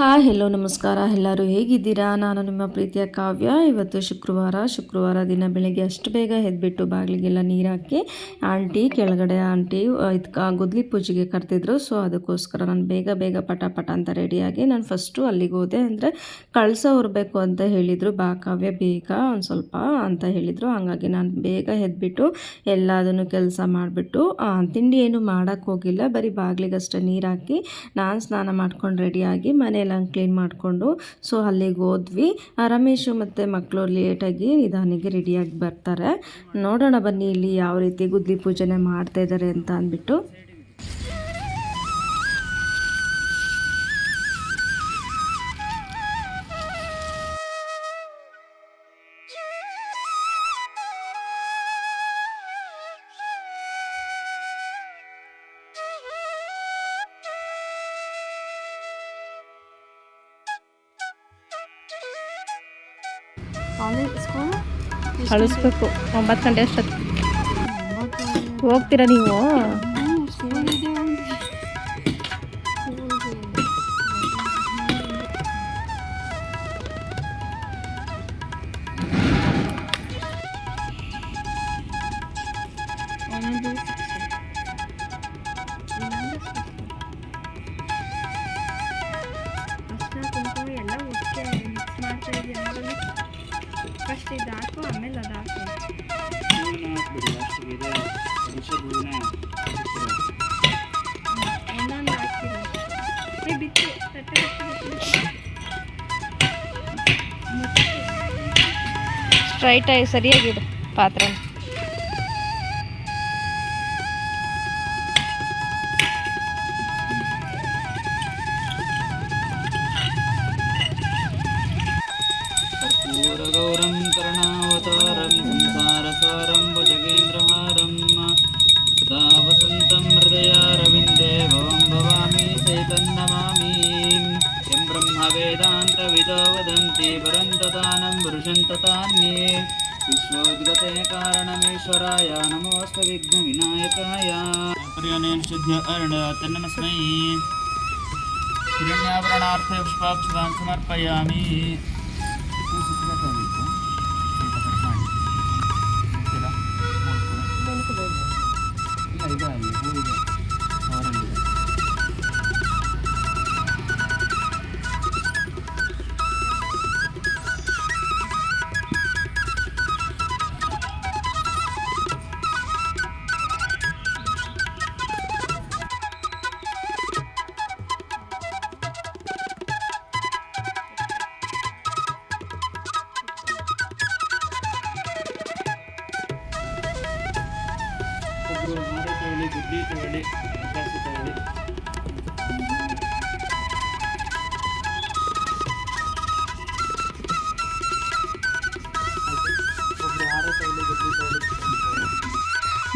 Hi hello ನಮಸ್ಕಾರ. ಎಲ್ಲರೂ ಹೇಗಿದ್ದೀರಾ? ನಾನು ನಿಮ್ಮ ಪ್ರೀತಿಯ ಕಾವ್ಯ. ಇವತ್ತು ಶುಕ್ರವಾರ ಶುಕ್ರವಾರ ದಿನ ಬೆಳಗ್ಗೆ ಅಷ್ಟು ಬೇಗ ಎದ್ಬಿಟ್ಟು ಬಾಗಿಲಿಗೆಲ್ಲ ನೀರು ಹಾಕಿ ಆಂಟಿ, ಕೆಳಗಡೆ ಆಂಟಿ ಇದಕ್ಕೆ ಗುದ್ಲಿ ಪೂಜೆಗೆ ಕರೆದಿದ್ರು. ಸೊ ಅದಕ್ಕೋಸ್ಕರ ನಾನು ಬೇಗ ಬೇಗ ಪಟ ಪಟ ಅಂತ ರೆಡಿಯಾಗಿ ನಾನು ಫಸ್ಟು ಅಲ್ಲಿಗೆ ಹೋದೆ ಅಂದರೆ ಕಳಸ ಹೊರಬೇಕು ಅಂತ ಹೇಳಿದರು. ಬಾ ಕಾವ್ಯ, ಬೇಗ ಒಂದು ಸ್ವಲ್ಪ ಅಂತ ಹೇಳಿದರು. ಹಾಗಾಗಿ ನಾನು ಬೇಗ ಎದ್ಬಿಟ್ಟು ಎಲ್ಲದನ್ನು ಕೆಲಸ ಮಾಡಿಬಿಟ್ಟು ತಿಂಡಿ ಏನು ಮಾಡೋಕ್ಕೋಗಿಲ್ಲ ಬರೀ ಬಾಗಿಲಿಗಷ್ಟೇ ನೀರು ಹಾಕಿ ನಾನು ಸ್ನಾನ ಮಾಡ್ಕೊಂಡು ರೆಡಿಯಾಗಿ ಮನೆ ಎಲ್ಲ ಕ್ಲೀನ್ ಮಾಡಿಕೊಂಡು ಸೊ ಅಲ್ಲಿಗೆ ಹೋದ್ವಿ. ರಮೇಶ್ ಮತ್ತು ಮಕ್ಕಳು ಲೇಟಾಗಿ ನಿಧಾನಿಗೆ ರೆಡಿಯಾಗಿ ಬರ್ತಾರೆ. ನೋಡೋಣ ಬನ್ನಿ ಇಲ್ಲಿ ಯಾವ ರೀತಿ ಗುದ್ಲಿ ಪೂಜೆನೆ ಮಾಡ್ತಾ ಇದ್ದಾರೆ ಅಂತ ಅಂದ್ಬಿಟ್ಟು. ಕಳಿಸ್ಬೇಕು ಒಂಬತ್ತು ಗಂಟೆ ಅಷ್ಟೊತ್ತು ಹೋಗ್ತೀರಾ ನೀವು? ಸ್ಟ್ರೈಟ್ ಸರಿಯಾಗಿದೆ ಪಾತ್ರ विश्वोद्गते कारणमेश्वराय नमोऽस्तु विघ्नविनायकाय पर्यनेन शुद्ध अर्ण तन्नमस्मै हिरण्याभरणार्थे पुष्पाक्षतान् समर्पयामि।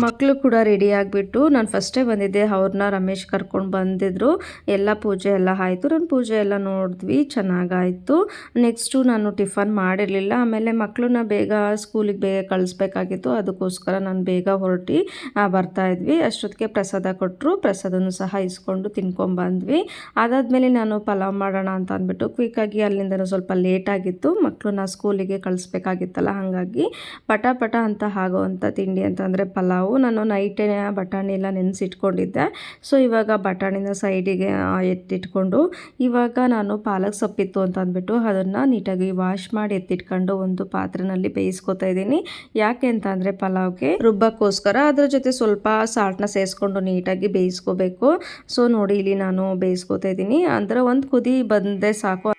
ಮಕ್ಕಳು ಕೂಡ ರೆಡಿ ಆಗಿಬಿಟ್ಟು ನಾನು ಫಸ್ಟೇ ಬಂದಿದ್ದೆ. ಅವ್ರನ್ನ ರಮೇಶ್ ಕರ್ಕೊಂಡು ಬಂದಿದ್ರು. ಎಲ್ಲ ಪೂಜೆ ಎಲ್ಲ ಆಯಿತು. ನಾನು ಪೂಜೆ ಎಲ್ಲ ನೋಡಿದ್ವಿ. ಚೆನ್ನಾಗಾಯಿತು. ನೆಕ್ಸ್ಟು ನಾನು ಟಿಫನ್ ಮಾಡಿರಲಿಲ್ಲ. ಆಮೇಲೆ ಮಕ್ಕಳನ್ನ ಬೇಗ ಸ್ಕೂಲಿಗೆ ಬೇಗ ಕಳಿಸ್ಬೇಕಾಗಿತ್ತು. ಅದಕ್ಕೋಸ್ಕರ ನಾನು ಬೇಗ ಹೊರಟಿ ಬರ್ತಾಯಿದ್ವಿ ಅಷ್ಟೊತ್ತಿಗೆ ಪ್ರಸಾದ ಕೊಟ್ಟರು ಪ್ರಸಾದನೂ ಸಹ ಇಸ್ಕೊಂಡು ತಿನ್ಕೊಂಬಂದ್ವಿ ಅದಾದಮೇಲೆ ನಾನು ಪಲಾವ್ ಮಾಡೋಣ ಅಂತ ಅಂದ್ಬಿಟ್ಟು ಕ್ವಿಕ್ಕಾಗಿ ಅಲ್ಲಿಂದ ಸ್ವಲ್ಪ ಲೇಟ್ ಆಗಿತ್ತು. ಮಕ್ಕಳನ್ನ ಸ್ಕೂಲಿಗೆ ಕಳಿಸ್ಬೇಕಾಗಿತ್ತಲ್ಲ, ಹಾಗಾಗಿ. ಪಟ ಪಟ ಅಂತ ಆಗೋವಂಥ ತಿಂಡಿ ಅಂತಂದರೆ ಪಲಾವು ನಾನು ನೈಟೇ ಬಟಾಣಿ ಎಲ್ಲ ನೆನೆಸಿಟ್ಕೊಂಡಿದ್ದೆ. ಸೊ ಇವಾಗ ಬಟಾಣಿನ ಸೈಡಿಗೆ ಎತ್ತಿಟ್ಕೊಂಡು, ಇವಾಗ ನಾನು ಪಾಲಕ್ ಸೊಪ್ಪಿತ್ತು ಅಂತ ಅಂದ್ಬಿಟ್ಟು ಅದನ್ನು ನೀಟಾಗಿ ವಾಶ್ ಮಾಡಿ ಎತ್ತಿಟ್ಕೊಂಡು ಒಂದು ಪಾತ್ರೆನಲ್ಲಿ ಬೇಯಿಸ್ಕೊತಾ ಇದ್ದೀನಿ. ಯಾಕೆ ಅಂತ ಅಂದರೆ ಪಲಾವ್ಗೆ ರುಬ್ಬಕ್ಕೋಸ್ಕರ ಅದರ ಜೊತೆ ಸ್ವಲ್ಪ ಸಾಲ್ಟ್ನ ಸೇರಿಸ್ಕೊಂಡು ನೀಟಾಗಿ ಬೇಯಿಸ್ಕೋಬೇಕು. ಸೊ ನೋಡಿ, ಇಲ್ಲಿ ನಾನು ಬೇಯಿಸ್ಕೊತಾ ಇದ್ದೀನಿ. ಅಂದರೆ ಒಂದು ಕುದಿ ಬಂದೆ ಸಾಕು.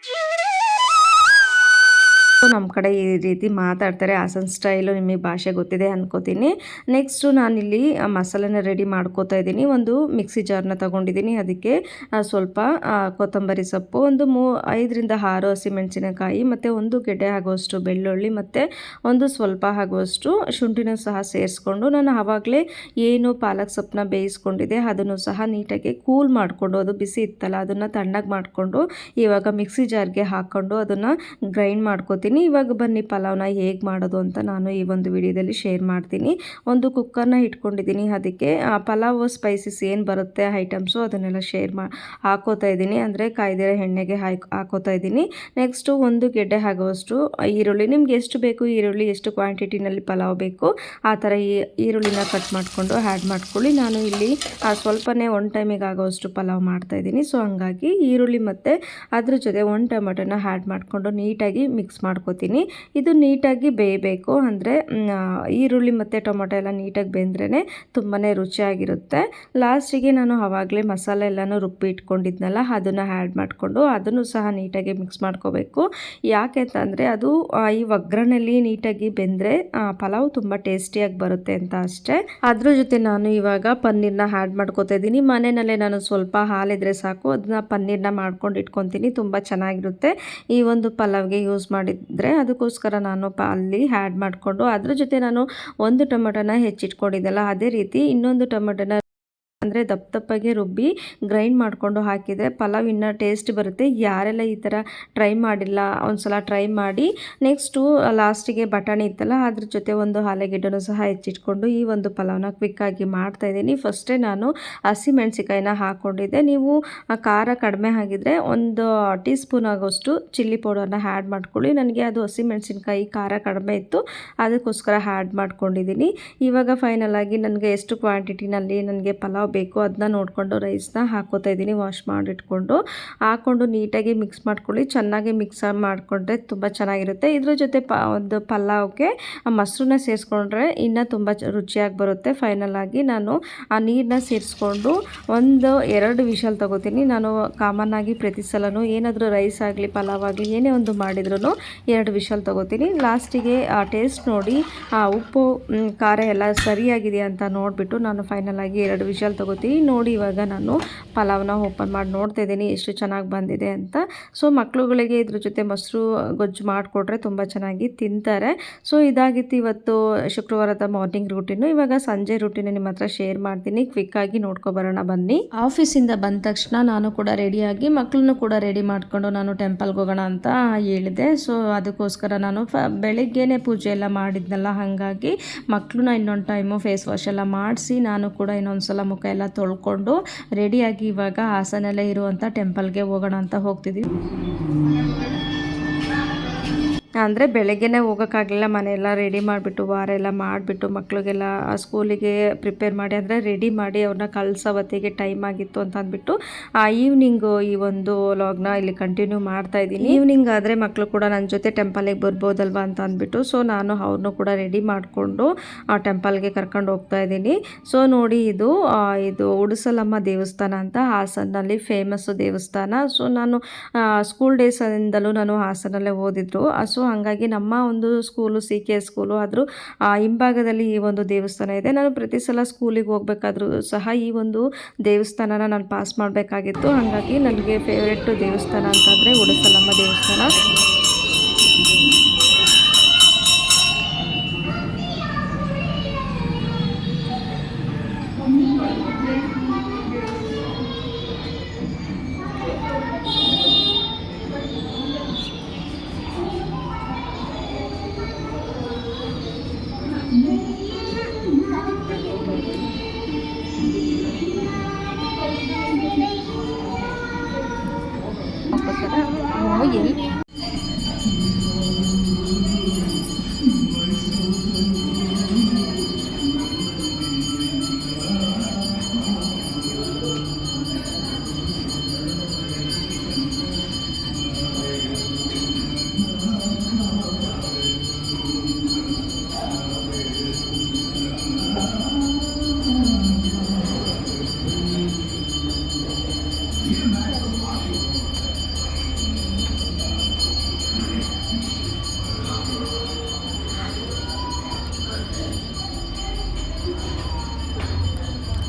ನಮ್ಮ ಕಡೆ ಈ ರೀತಿ ಮಾತಾಡ್ತಾರೆ. ಹಾಸನ್ ಸ್ಟೈಲು ನಿಮಗೆ ಭಾಷೆ ಗೊತ್ತಿದೆ ಅನ್ಕೋತೀನಿ. ನೆಕ್ಸ್ಟು ನಾನಿಲ್ಲಿ ಮಸಾಲೆನ ರೆಡಿ ಮಾಡ್ಕೋತಾ ಇದ್ದೀನಿ. ಒಂದು ಮಿಕ್ಸಿ ಜಾರ್ನ ತಗೊಂಡಿದ್ದೀನಿ. ಅದಕ್ಕೆ ಸ್ವಲ್ಪ ಕೊತ್ತಂಬರಿ ಸೊಪ್ಪು, ಒಂದು ಮೂ, ಐದರಿಂದ ಆರು ಹಸಿಮೆಣಸಿನಕಾಯಿ ಮತ್ತು ಒಂದು ಗೆಡ್ಡೆ ಆಗುವಷ್ಟು ಬೆಳ್ಳುಳ್ಳಿ, ಮತ್ತು ಒಂದು ಸ್ವಲ್ಪ ಆಗುವಷ್ಟು ಶುಂಠಿನೂ ಸಹ ಸೇರಿಸ್ಕೊಂಡು, ನಾನು ಆವಾಗಲೇ ಏನು ಪಾಲಕ್ ಸೊಪ್ಪನ್ನ ಬೇಯಿಸ್ಕೊಂಡಿದ್ದೆ, ಅದನ್ನು ಸಹ ನೀಟಾಗಿ ಕೂಲ್ ಮಾಡಿಕೊಂಡು, ಅದು ಬಿಸಿ ಇತ್ತಲ್ಲ, ಅದನ್ನು ತಣ್ಣಗೆ ಮಾಡಿಕೊಂಡು, ಇವಾಗ ಮಿಕ್ಸಿ ಜಾರ್ಗೆ ಹಾಕ್ಕೊಂಡು ಅದನ್ನು ಗ್ರೈಂಡ್ ಮಾಡ್ಕೋತೀನಿ. ಮಾಡ್ಕೋತೀನಿ ಇವಾಗ ಬನ್ನಿ ಪಲಾವ್ನ ಹೇಗೆ ಮಾಡೋದು ಅಂತ ನಾನು ಈ ಒಂದು ವಿಡಿಯೋದಲ್ಲಿ ಶೇರ್ ಮಾಡ್ತೀನಿ. ಒಂದು ಕುಕ್ಕರ್ನ ಇಟ್ಕೊಂಡಿದ್ದೀನಿ. ಅದಕ್ಕೆ, ಆ, ಪಲಾವ್ ಸ್ಪೈಸಸ್ ಏನು ಬರುತ್ತೆ, ಐಟಮ್ಸು ಅದನ್ನೆಲ್ಲ ಶೇರ್ ಮಾ, ಹಾಕೋತಾ ಇದ್ದೀನಿ. ಅಂದರೆ ಕಾಯ್ದಿರೋ ಎಣ್ಣೆಗೆ ಹಾಕ್ ಹಾಕೋತಾ ಇದ್ದೀನಿ. ನೆಕ್ಸ್ಟು ಒಂದು ಗೆಡ್ಡೆ ಆಗುವಷ್ಟು ಈರುಳ್ಳಿ. ನಿಮ್ಗೆ ಎಷ್ಟು ಬೇಕು ಈರುಳ್ಳಿ, ಎಷ್ಟು ಕ್ವಾಂಟಿಟಿನಲ್ಲಿ ಪಲಾವ್ ಬೇಕು, ಆ ಥರ ಈರುಳ್ಳಿನ ಕಟ್ ಮಾಡಿಕೊಂಡು ಆ್ಯಡ್ ಮಾಡ್ಕೊಳ್ಳಿ. ನಾನು ಇಲ್ಲಿ ಸ್ವಲ್ಪನೇ ಒನ್ ಟೈಮಿಗೆ ಆಗೋವಷ್ಟು ಪಲಾವ್ ಮಾಡ್ತಾ ಇದ್ದೀನಿ. ಸೊ, ಹಂಗಾಗಿ ಈರುಳ್ಳಿ ಮತ್ತು ಅದ್ರ ಜೊತೆ ಒನ್ ಟೊಮೆಟೊನ ಆ್ಯಡ್ ಮಾಡಿಕೊಂಡು ನೀಟಾಗಿ ಮಿಕ್ಸ್ ಮಾಡ್ಕೋತೀನಿ. ಇದು ನೀಟಾಗಿ ಬೇಯಬೇಕು. ಅಂದರೆ ಈರುಳ್ಳಿ ಮತ್ತು ಟೊಮೊಟೊ ಎಲ್ಲ ನೀಟಾಗಿ ಬೆಂದ್ರೇ ತುಂಬಾ ರುಚಿಯಾಗಿರುತ್ತೆ. ಲಾಸ್ಟಿಗೆ ನಾನು ಆವಾಗಲೇ ಮಸಾಲೆ ಎಲ್ಲನೂ ರುಬ್ಬಿ ಇಟ್ಕೊಂಡಿದ್ನಲ್ಲ, ಅದನ್ನು ಆ್ಯಡ್ ಮಾಡಿಕೊಂಡು ಅದನ್ನು ಸಹ ನೀಟಾಗಿ ಮಿಕ್ಸ್ ಮಾಡ್ಕೋಬೇಕು. ಯಾಕೆ ಅಂತಂದರೆ ಅದು ಈ ಒಗ್ಗರಣೆಯಲ್ಲಿ ನೀಟಾಗಿ ಬೆಂದರೆ ಪಲಾವ್ ತುಂಬ ಟೇಸ್ಟಿಯಾಗಿ ಬರುತ್ತೆ ಅಂತ ಅಷ್ಟೇ. ಅದ್ರ ಜೊತೆ ನಾನು ಇವಾಗ ಪನ್ನೀರ್ನ ಆ್ಯಡ್ ಮಾಡ್ಕೋತಾ ಇದ್ದೀನಿ. ಮನೆಯಲ್ಲೇ ನಾನು ಸ್ವಲ್ಪ ಹಾಲಿದ್ರೆ ಸಾಕು. ಅದನ್ನ ಪನ್ನೀರ್ನ ಮಾಡ್ಕೊಂಡು ಇಟ್ಕೊತೀನಿ. ತುಂಬ ಚೆನ್ನಾಗಿರುತ್ತೆ. ಈ ಒಂದು ಪಲಾವ್ಗೆ ಯೂಸ್ ಮಾಡಿದರೆ ಅದಕ್ಕೋಸ್ಕರ ನಾನು ಪ ಅಲ್ಲಿ ಆ್ಯಡ್ ಮಾಡಿಕೊಂಡು ಅದ್ರ ಜೊತೆ ನಾನು ಒಂದು ಟೊಮೆಟೊನ ಹೆಚ್ಚಿಟ್ಕೊಂಡಿದ್ದೆಲ್ಲ ಅದೇ ರೀತಿ ಇನ್ನೊಂದು ಟೊಮೆಟೊನ ಅಂದರೆ ದಪ್ಪ ದಪ್ಪಗೆ ರುಬ್ಬಿ ಗ್ರೈಂಡ್ ಮಾಡಿಕೊಂಡು ಹಾಕಿದರೆ ಪಲಾವ್ ಇನ್ನೂ ಟೇಸ್ಟ್ ಬರುತ್ತೆ. ಯಾರೆಲ್ಲ ಈ ಥರ ಟ್ರೈ ಮಾಡಿಲ್ಲ ಒಂದು ಸಲ ಟ್ರೈ ಮಾಡಿ ನೆಕ್ಸ್ಟು ಲಾಸ್ಟಿಗೆ ಬಟಾಣಿ ಇತ್ತಲ್ಲ, ಅದ್ರ ಜೊತೆ ಒಂದು ಆಲೂಗೆಡ್ಡೆನೂ ಸಹ ಹೆಚ್ಚಿಟ್ಕೊಂಡು ಈ ಒಂದು ಪಲಾವ್ನ ಕ್ವಿಕ್ಕಾಗಿ ಮಾಡ್ತಾ ಇದ್ದೀನಿ. ಫಸ್ಟೇ ನಾನು ಹಸಿಮೆಣ್ಸಿಕಾಯಿನ ಹಾಕ್ಕೊಂಡಿದ್ದೆ ನೀವು ಖಾರ ಕಡಿಮೆ ಆಗಿದ್ರೆ ಒಂದು ಟೀ ಸ್ಪೂನ್ ಆಗೋಷ್ಟು ಚಿಲ್ಲಿ ಪೌಡರ್ನ ಆ್ಯಡ್ ಮಾಡ್ಕೊಳ್ಳಿ. ನನಗೆ ಅದು ಹಸಿಮೆಣ್ಸಿನ್ಕಾಯಿ ಖಾರ ಕಡಿಮೆ ಇತ್ತು, ಅದಕ್ಕೋಸ್ಕರ ಆ್ಯಡ್ ಮಾಡ್ಕೊಂಡಿದ್ದೀನಿ. ಇವಾಗ ಫೈನಲ್ ಆಗಿ ನನಗೆ ಎಷ್ಟು ಕ್ವಾಂಟಿಟಿನಲ್ಲಿ ನನಗೆ ಪಲಾವ್ ಅದನ್ನ ನೋಡಿಕೊಂಡು ರೈಸ್ನ ಹಾಕೋತಾ ಇದ್ದೀನಿ. ವಾಶ್ ಮಾಡಿಟ್ಕೊಂಡು ಹಾಕ್ಕೊಂಡು ನೀಟಾಗಿ ಮಿಕ್ಸ್ ಮಾಡ್ಕೊಳ್ಳಿ. ಚೆನ್ನಾಗಿ ಮಿಕ್ಸ್ ಮಾಡಿಕೊಂಡ್ರೆ ತುಂಬ ಚೆನ್ನಾಗಿರುತ್ತೆ. ಇದ್ರ ಜೊತೆ ಪ, ಒಂದು ಪಲಾವ್ಗೆ ಮೊಸರನ್ನ ಸೇರಿಸ್ಕೊಂಡ್ರೆ ಇನ್ನೂ ತುಂಬ ರುಚಿಯಾಗಿ ಬರುತ್ತೆ. ಫೈನಲ್ ಆಗಿ ನಾನು ಆ ನೀರನ್ನ ಸೇರಿಸ್ಕೊಂಡು ಒಂದು ಎರಡು ವಿಷಲ್ ತೊಗೋತೀನಿ. ನಾನು ಕಾಮನ್ ಆಗಿ ಪ್ರತಿ ಸಲನೂ ಏನಾದರೂ ರೈಸ್ ಆಗಲಿ, ಪಲಾವ್ ಆಗಲಿ, ಏನೇ ಒಂದು ಮಾಡಿದ್ರೂ ಎರಡು ವಿಷಲ್ ತೊಗೋತೀನಿ. ಲಾಸ್ಟಿಗೆ ಆ ಟೇಸ್ಟ್ ನೋಡಿ, ಆ ಉಪ್ಪು ಖಾರ ಎಲ್ಲ ಸರಿಯಾಗಿದೆ ಅಂತ ನೋಡಿಬಿಟ್ಟು ನಾನು ಫೈನಲ್ ಆಗಿ ಎರಡು ವಿಷಲ್ ತಗೋತೀನಿ. ನೋಡಿ, ಇವಾಗ ನಾನು ಪಲಾವ್ನ ಓಪನ್ ಮಾಡಿ ನೋಡ್ತಾ ಇದ್ದೀನಿ. ಎಷ್ಟು ಚೆನ್ನಾಗಿ ಬಂದಿದೆ ಅಂತ. ಸೊ ಮಕ್ಕಳುಗಳಿಗೆ ಇದ್ರ ಜೊತೆ ಮೊಸರು, ಗೊಜ್ಜು ಮಾಡಿಕೊಟ್ರೆ ತುಂಬ ಚೆನ್ನಾಗಿ ತಿಂತಾರೆ. ಸೊ ಇದಾಗಿತ್ತು ಇವತ್ತು ಶುಕ್ರವಾರದ ಮಾರ್ನಿಂಗ್ ರೂಟೀನು ಇವಾಗ ಸಂಜೆ ರೂಟೀನು ನಿಮ್ಮ ಹತ್ರ ಶೇರ್ ಮಾಡ್ತೀನಿ. ಕ್ವಿಕ್ಕಾಗಿ ನೋಡ್ಕೊಬರೋಣ ಬನ್ನಿ. ಆಫೀಸಿಂದ ಬಂದ ತಕ್ಷಣ ನಾನು ಕೂಡ ರೆಡಿಯಾಗಿ ಮಕ್ಕಳನ್ನು ಕೂಡ ರೆಡಿ ಮಾಡಿಕೊಂಡು ನಾನು ಟೆಂಪಲ್ಗೆ ಹೋಗೋಣ ಅಂತ ಹೇಳಿದೆ. ಸೊ ಅದಕ್ಕೋಸ್ಕರ ನಾನು ಫ, ಬೆಳಿಗ್ಗೆನೇ ಪೂಜೆ ಎಲ್ಲ ಮಾಡಿದ್ನಲ್ಲ, ಹಾಗಾಗಿ ಮಕ್ಕಳನ್ನ ಇನ್ನೊಂದು ಟೈಮು ಫೇಸ್ ವಾಶ್ ಎಲ್ಲ ಮಾಡಿಸಿ ನಾನು ಕೂಡ ಇನ್ನೊಂದು ಸಲ ಮುಖ ಎಲ್ಲ ತೊಳ್ಕೊಂಡು ರೆಡಿಯಾಗಿ ಇವಾಗ ಹಾಸನಲ್ಲೇ ಇರುವಂಥ ಟೆಂಪಲ್ಗೆ ಹೋಗೋಣ ಅಂತ ಹೋಗ್ತಿದ್ದೀವಿ ಅಂದರೆ ಬೆಳಗ್ಗೆನೇ ಹೋಗೋಕ್ಕಾಗಲಿಲ್ಲ, ಮನೆಯೆಲ್ಲ ರೆಡಿ ಮಾಡಿಬಿಟ್ಟು, ವಾರ ಎಲ್ಲ ಮಾಡಿಬಿಟ್ಟು ಮಕ್ಕಳಿಗೆಲ್ಲ ಸ್ಕೂಲಿಗೆ ಪ್ರಿಪೇರ್ ಮಾಡಿ, ಅಂದರೆ ರೆಡಿ ಮಾಡಿ ಅವ್ರನ್ನ ಕಳಿಸೋ ಟೈಮ್ ಆಗಿತ್ತು ಅಂತ ಅಂದ್ಬಿಟ್ಟು, ಆ ಈವ್ನಿಂಗು ಈ ಒಂದು ಲಾಗ್ನ ಇಲ್ಲಿ ಕಂಟಿನ್ಯೂ ಮಾಡ್ತಾ ಇದ್ದೀನಿ. ಈವ್ನಿಂಗ್ ಆದರೆ ಮಕ್ಕಳು ಕೂಡ ನನ್ನ ಜೊತೆ ಟೆಂಪಲಿಗೆ ಬರ್ಬೋದಲ್ವ ಅಂತ ಅಂದ್ಬಿಟ್ಟು ಸೊ ನಾನು ಅವ್ರನ್ನೂ ಕೂಡ ರೆಡಿ ಮಾಡಿಕೊಂಡು, ಆ ಟೆಂಪಲ್ಗೆ ಕರ್ಕೊಂಡು ಹೋಗ್ತಾ ಇದ್ದೀನಿ. ಸೊ ನೋಡಿ ಇದು ಇದು ಉಡುಸಲಮ್ಮ ದೇವಸ್ಥಾನ ಅಂತ ಹಾಸನಲ್ಲಿ ಫೇಮಸ್ ದೇವಸ್ಥಾನ. ಸೊ ನಾನು ಸ್ಕೂಲ್ ಡೇಸಿಂದಲೂ ನಾನು ಹಾಸನಲ್ಲೇ ಓದಿದ್ರು ಸೊ ಹಾಗಾಗಿ ನಮ್ಮ ಒಂದು ಸ್ಕೂಲು ಸಿ ಕೆ ಸ್ಕೂಲು ಆದರೂ ಹಿಂಭಾಗದಲ್ಲಿ ಈ ಒಂದು ದೇವಸ್ಥಾನ ಇದೆ. ನಾನು ಪ್ರತಿ ಸಲ ಸ್ಕೂಲಿಗೆ ಹೋಗ್ಬೇಕಾದ್ರೂ ಸಹ ಈ ಒಂದು ದೇವಸ್ಥಾನನ ನಾನು ಪಾಸ್ ಮಾಡಬೇಕಾಗಿತ್ತು. ಹಾಗಾಗಿ ನನಗೆ ಫೇವ್ರೆಟ್ ದೇವಸ್ಥಾನ ಅಂತಂದರೆ ಉಡಸಲಮ್ಮ ದೇವಸ್ಥಾನ.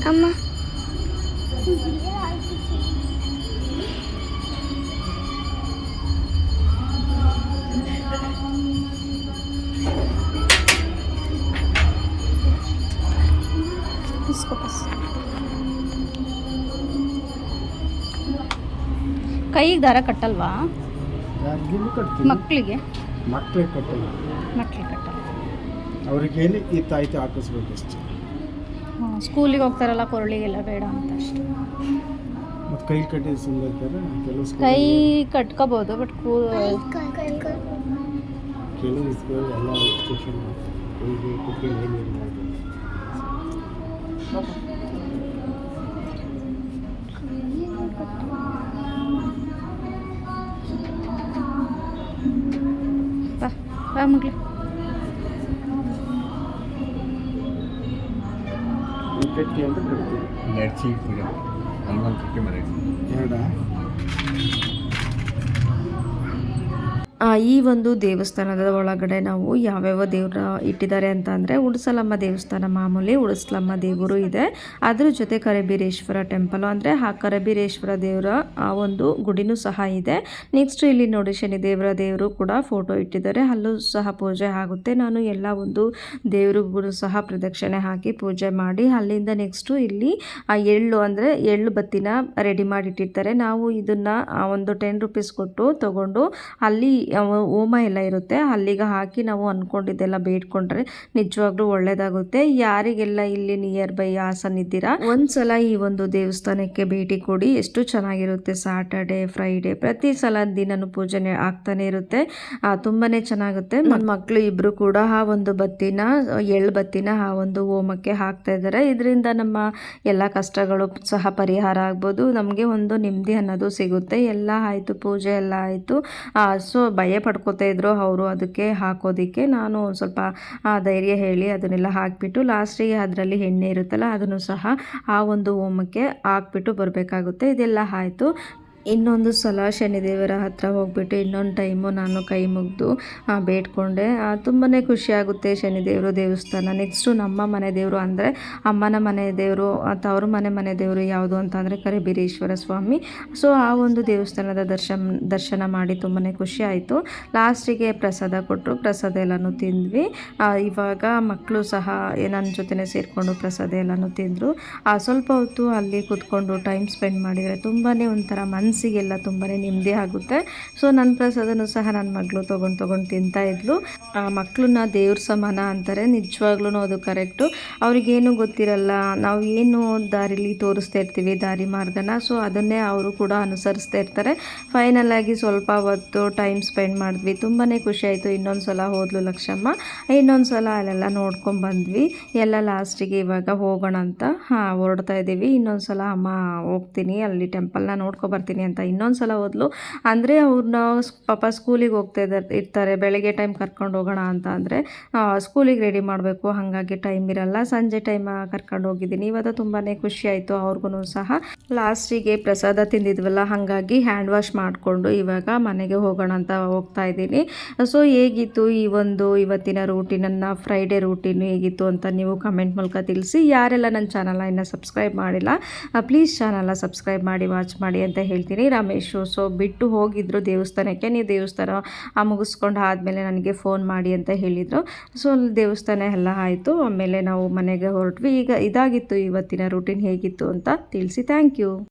ಅಮ್ಮ? ಕೈಗೆ ದಾರ ಕಟ್ಟಲ್ವಾ? ಮಕ್ಕಳಿಗೆ ಮಕ್ಕಳಿಗೆ ಕಟ್ಟಲ್ಲ. ಮಕ್ಕಳಿಗೆ ಕಟ್ಟಲ್ಲ. ಅವ್ರಿಗೇನು ಈ ತಾಯ್ತಿ ಹಾಕಿಸ್ಬೇಕು ಅಷ್ಟೇ ಸ್ಕೂಲಿಗೆ ಹೋಗ್ತಾರಲ್ಲ ಕೊರಳಿಗೆಲ್ಲ ಬೇಡ ಅಂತ ಅಷ್ಟೆ. ಕೈ ಕಟ್ಟಿ ಕೈ ಕಟ್ಕೋಬೋದು ಬಟ್ ಕೂ ಬಾ ಬಾ ಮಗ್ಳು ಈ ಕಟ್ಟಿ ಅಂತ ಕರಿತೀವಿ ಎರಡು ಸೀಟ್ ಹನುಮಾನ್ ಕಟ್ಟಿ ಮರ ಎರಡ ಆ, ಈ ಒಂದು ದೇವಸ್ಥಾನದ ಒಳಗಡೆ ನಾವು ಯಾವ್ಯಾವ ದೇವ್ರ ಇಟ್ಟಿದ್ದಾರೆ ಅಂತ ಅಂದರೆ ಉಡಸಲಮ್ಮ ದೇವಸ್ಥಾನ ಮಾಮೂಲಿ ಉಡಸಲಮ್ಮ ದೇವರು ಇದೆ. ಅದ್ರ ಜೊತೆ ಕರಬೀರೇಶ್ವರ ಟೆಂಪಲ್ ಅಂದರೆ ಆ ಕರಬೀರೇಶ್ವರ ದೇವರ ಆ ಒಂದು ಗುಡಿನೂ ಸಹ ಇದೆ. ನೆಕ್ಸ್ಟ್ ಇಲ್ಲಿ ನೋಡಿ ಶನಿ ದೇವರ ದೇವರು ಕೂಡ ಫೋಟೋ ಇಟ್ಟಿದ್ದಾರೆ. ಅಲ್ಲೂ ಸಹ ಪೂಜೆ ಆಗುತ್ತೆ. ನಾನು ಎಲ್ಲ ಒಂದು ದೇವ್ರಿಗೂ ಸಹ ಪ್ರದಕ್ಷಿಣೆ ಹಾಕಿ ಪೂಜೆ ಮಾಡಿ ಅಲ್ಲಿಂದ ನೆಕ್ಸ್ಟು ಇಲ್ಲಿ, ಆ, ಎಳ್ಳು ಅಂದರೆ ಎಳ್ಳು ಬತ್ತಿನ ರೆಡಿ ಮಾಡಿ ಇಟ್ಟಿರ್ತಾರೆ. ನಾವು ಇದನ್ನು ಒಂದು ಟೆನ್ ರುಪೀಸ್ ಕೊಟ್ಟು ತಗೊಂಡು ಅಲ್ಲಿ ಹೋಮ ಎಲ್ಲ ಇರುತ್ತೆ. ಅಲ್ಲಿಗೆ ಹಾಕಿ ನಾವು ಅಂದ್ಕೊಂಡಿದ್ದೆಲ್ಲ ಬೇಡ್ಕೊಂಡ್ರೆ ನಿಜವಾಗ್ಲೂ ಒಳ್ಳೇದಾಗುತ್ತೆ. ಯಾರಿಗೆಲ್ಲ ಇಲ್ಲಿ ನಿಯರ್ ಬೈ ಹಾಸನ್ ಇದ್ದೀರಾ ಒಂದ್ಸಲ ಈ ಒಂದು ದೇವಸ್ಥಾನಕ್ಕೆ ಭೇಟಿ ಕೊಡಿ. ಎಷ್ಟು ಚೆನ್ನಾಗಿರುತ್ತೆ ಸಾಟರ್ಡೆ ಫ್ರೈಡೆ ಪ್ರತಿ ಸಲ ದಿನನೂ ಪೂಜೆ ಆಗ್ತಾನೆ ಇರುತ್ತೆ. ತುಂಬಾನೇ ಚೆನ್ನಾಗುತ್ತೆ. ನನ್ನ ಮಕ್ಕಳು ಇಬ್ರು ಕೂಡ ಆ ಒಂದು ಬತ್ತಿನ ಎಳ್ಳು ಬತ್ತಿನ ಆ ಒಂದು ಹೋಮಕ್ಕೆ ಹಾಕ್ತಾ ಇದ್ದಾರೆ. ಇದರಿಂದ ನಮ್ಮ ಎಲ್ಲ ಕಷ್ಟಗಳು ಸಹ ಪರಿಹಾರ ಆಗ್ಬೋದು. ನಮಗೆ ಒಂದು ನೆಮ್ಮದಿ ಅನ್ನೋದು ಸಿಗುತ್ತೆ. ಎಲ್ಲ ಆಯಿತು ಪೂಜೆ ಎಲ್ಲ ಆಯಿತು. ಸೊ ಭಯ ಪಡ್ಕೋತಾ ಇದ್ರು ಅವರು ಅದಕ್ಕೆ ಹಾಕೋದಕ್ಕೆ ನಾನು ಸ್ವಲ್ಪ ಧೈರ್ಯ ಹೇಳಿ ಅದನ್ನೆಲ್ಲ ಹಾಕಿಬಿಟ್ಟು ಲಾಸ್ಟಿಗೆ ಅದರಲ್ಲಿ ಎಣ್ಣೆ ಇರುತ್ತಲ್ಲ ಅದನ್ನು ಸಹ ಆ ಒಂದು ಓಮಕ್ಕೆ ಹಾಕ್ಬಿಟ್ಟು ಬರಬೇಕಾಗುತ್ತೆ. ಇದೆಲ್ಲ ಆಯಿತು. ಇನ್ನೊಂದು ಸಲ ಶನಿದೇವರ ಹತ್ರ ಹೋಗ್ಬಿಟ್ಟು ಇನ್ನೊಂದು ಟೈಮು ನಾನು ಕೈ ಮುಗಿದು ಬೇಡ್ಕೊಂಡೆ. ತುಂಬಾ ಖುಷಿಯಾಗುತ್ತೆ ಶನಿದೇವರು ದೇವಸ್ಥಾನ. ನೆಕ್ಸ್ಟು ನಮ್ಮ ಮನೆ ದೇವರು ಅಂದರೆ ಅಮ್ಮನ ಮನೆ ದೇವರು ತವ್ರ ಮನೆ ಮನೆ ದೇವರು ಯಾವುದು ಅಂತ ಅಂದರೆ ಕರಿಬೀರೇಶ್ವರ ಸ್ವಾಮಿ. ಸೊ, ಆ ಒಂದು ದೇವಸ್ಥಾನದ ದರ್ಶನ ದರ್ಶನ ಮಾಡಿ ತುಂಬಾ ಖುಷಿ ಆಯಿತು. ಲಾಸ್ಟಿಗೆ ಪ್ರಸಾದ ಕೊಟ್ಟರು ಪ್ರಸಾದ ಎಲ್ಲನೂ ತಿಂದ್ವಿ. ಇವಾಗ ಮಕ್ಕಳು ಸಹ ನನ್ನ ಜೊತೆ ಸೇರಿಕೊಂಡು ಪ್ರಸಾದ ಎಲ್ಲನೂ ತಿಂದರು. ಸ್ವಲ್ಪ ಹೊತ್ತು ಅಲ್ಲಿ ಕೂತ್ಕೊಂಡು ಟೈಮ್ ಸ್ಪೆಂಡ್ ಮಾಡಿದರೆ ತುಂಬಾ ಒಂಥರ ಮನಸ್ಸಿಗೆಲ್ಲ ತುಂಬಾ ನೆಮ್ಮದಿ ಆಗುತ್ತೆ. ಸೊ ನನ್ನ ಪ್ರಸಾದನು ಸಹ ನನ್ನ ಮಗಳು ತೊಗೊಂಡು ತೊಗೊಂಡು ತಿಂತಾ ಇದ್ಲು. ಆ ಮಕ್ಕಳನ್ನ ದೇವ್ರ ಸಮಾನ ಅಂತಾರೆ ನಿಜವಾಗ್ಲೂ ಅದು ಕರೆಕ್ಟು. ಅವ್ರಿಗೇನು ಗೊತ್ತಿರಲ್ಲ, ನಾವು ಏನು ದಾರಿಲಿ ತೋರಿಸ್ತಾ ಇರ್ತೀವಿ ದಾರಿ ಮಾರ್ಗನ ಸೊ ಅದನ್ನೇ ಅವರು ಕೂಡ ಅನುಸರಿಸ್ತಾ ಇರ್ತಾರೆ. ಫೈನಲ್ ಆಗಿ ಸ್ವಲ್ಪ ಹೊತ್ತು ಟೈಮ್ ಸ್ಪೆಂಡ್ ಮಾಡಿದ್ವಿ. ತುಂಬಾ ಖುಷಿ ಆಯಿತು. ಇನ್ನೊಂದು ಸಲ ಹೋದ್ಲು ಲಕ್ಷಮ್ಮ. ಇನ್ನೊಂದು ಸಲ ಅಲ್ಲೆಲ್ಲ ನೋಡ್ಕೊಂಡು ಬಂದ್ವಿ. ಎಲ್ಲ ಲಾಸ್ಟಿಗೆ ಇವಾಗ ಹೋಗೋಣ ಅಂತ ಹಾಂ, ಹೊರಡ್ತಾ ಇದ್ದೀವಿ. ಇನ್ನೊಂದು ಸಲ ಅಮ್ಮ ಹೋಗ್ತೀನಿ, ಅಲ್ಲಿ ಟೆಂಪಲ್ನ ನೋಡ್ಕೊ ಬರ್ತೀನಿ ಅಂತ ಇನ್ನೊಂದು ಸಲ ಓದ್ಲು ಅಂದರೆ ಅವ್ರನ್ನ ಪಾಪ ಸ್ಕೂಲಿಗೆ ಹೋಗ್ತಾ ಇರ್ತಾರೆ. ಬೆಳಗ್ಗೆ ಟೈಮ್ ಕರ್ಕೊಂಡು ಹೋಗೋಣ ಅಂತ ಅಂದರೆ ಸ್ಕೂಲಿಗೆ ರೆಡಿ ಮಾಡಬೇಕು. ಹಾಗಾಗಿ ಟೈಮ್ ಇರಲ್ಲ. ಸಂಜೆ ಟೈಮ್ ಕರ್ಕೊಂಡು ಹೋಗಿದ್ದೀನಿ. ಇವತ್ತು ತುಂಬಾ ಖುಷಿ ಆಯಿತು. ಅವ್ರಿಗೂ ಸಹ ಲಾಸ್ಟಿಗೆ ಪ್ರಸಾದ ತಿಂದಿದ್ವಲ್ಲ. ಹಾಗಾಗಿ ಹ್ಯಾಂಡ್ ವಾಶ್ ಮಾಡಿಕೊಂಡು ಇವಾಗ ಮನೆಗೆ ಹೋಗೋಣ ಅಂತ ಹೋಗ್ತಾ ಇದ್ದೀನಿ. ಸೊ ಹೇಗಿತ್ತು ಈ ಒಂದು ಇವತ್ತಿನ ರೂಟೀನನ್ನು ಫ್ರೈಡೇ ರೂಟೀನು ಹೇಗಿತ್ತು ಅಂತ ನೀವು ಕಮೆಂಟ್ ಮೂಲಕ ತಿಳಿಸಿ. ಯಾರೆಲ್ಲ ನನ್ನ ಚಾನಲ್ನ ಇನ್ನೂ ಸಬ್ಸ್ಕ್ರೈಬ್ ಮಾಡಿಲ್ಲ ಪ್ಲೀಸ್ ಚಾನಲ್ನ ಸಬ್ಸ್ಕ್ರೈಬ್ ಮಾಡಿ ವಾಚ್ ಮಾಡಿ ಅಂತ ಹೇಳ್ತೀನಿ ರಮೇಶು, ಸೊ, ಬಿಟ್ಟು ಹೋಗಿದ್ರು ದೇವಸ್ಥಾನಕ್ಕೆ, ನೀವು ದೇವಸ್ಥಾನ ಆ ಮುಗಿಸ್ಕೊಂಡು ಆದಮೇಲೆ ನನಗೆ ಫೋನ್ ಮಾಡಿ ಅಂತ ಹೇಳಿದರು. ಸೊ ಅಲ್ಲಿ ದೇವಸ್ಥಾನ ಎಲ್ಲ ಆಯಿತು. ಆಮೇಲೆ ನಾವು ಮನೆಗೆ ಹೊರಟ್ವಿ. ಈಗ ಇದಾಗಿತ್ತು, ಇವತ್ತಿನ ರೂಟೀನ್ ಹೇಗಿತ್ತು ಅಂತ ತಿಳಿಸಿ. Thank you